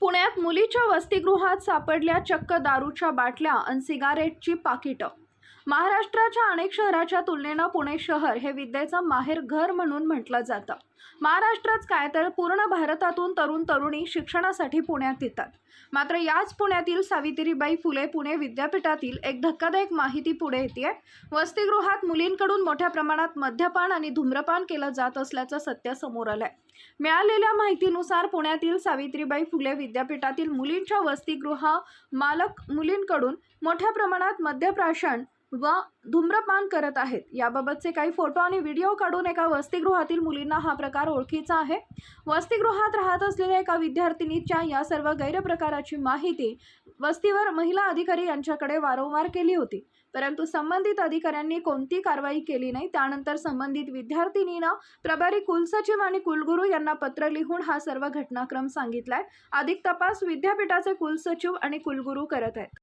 पुण्यात मुलीच्या वसतिगृहात सापडल्या चक्क दारूच्या बाटल्या आणि सिगारेटची पाकिटं. महाराष्ट्राच्या अनेक शहराच्या तुलनेनं पुणे शहर हे विद्येचं माहेर घर म्हणून म्हटलं जातं. महाराष्ट्रच काय तर पूर्ण भारतातून तरुण तरुणी शिक्षणासाठी पुण्यात येतात. मात्र याच पुण्यातील सावित्रीबाई फुले पुणे विद्यापीठातील एक धक्कादायक माहिती पुढे येते वसतिगृहात मुलींकडून मोठ्या प्रमाणात मद्यपान आणि धूम्रपान केलं जात असल्याचं सत्य समोर आलंय. मिळालेल्या माहितीनुसार पुण्यातील सावित्रीबाई फुले विद्यापीठातील मुलींच्या वसतिगृहा मालक मुलींकडून मोठ्या प्रमाणात मद्यप्राशन व धूम्रपान करत आहेत. याबाबतचे काही फोटो आणि व्हिडिओ काढून एका वसतिगृहातील मुलींना हा प्रकार ओळखीचा आहे. वसतिगृहात राहत असलेल्या एका विद्यार्थिनीच्या या सर्व गैरप्रकाराची माहिती वस्तीवर महिला अधिकारी यांच्याकडे वारंवार केली होती. परंतु संबंधित अधिकाऱ्यांनी कोणती कारवाई केली नाही त्यानंतर संबंधित विद्यार्थिनीनं प्रभारी कुलसचिव आणि कुलगुरू यांना पत्र लिहून हा सर्व घटनाक्रम सांगितलाय. अधिक तपास विद्यापीठाचे कुलसचिव आणि कुलगुरू करत आहेत.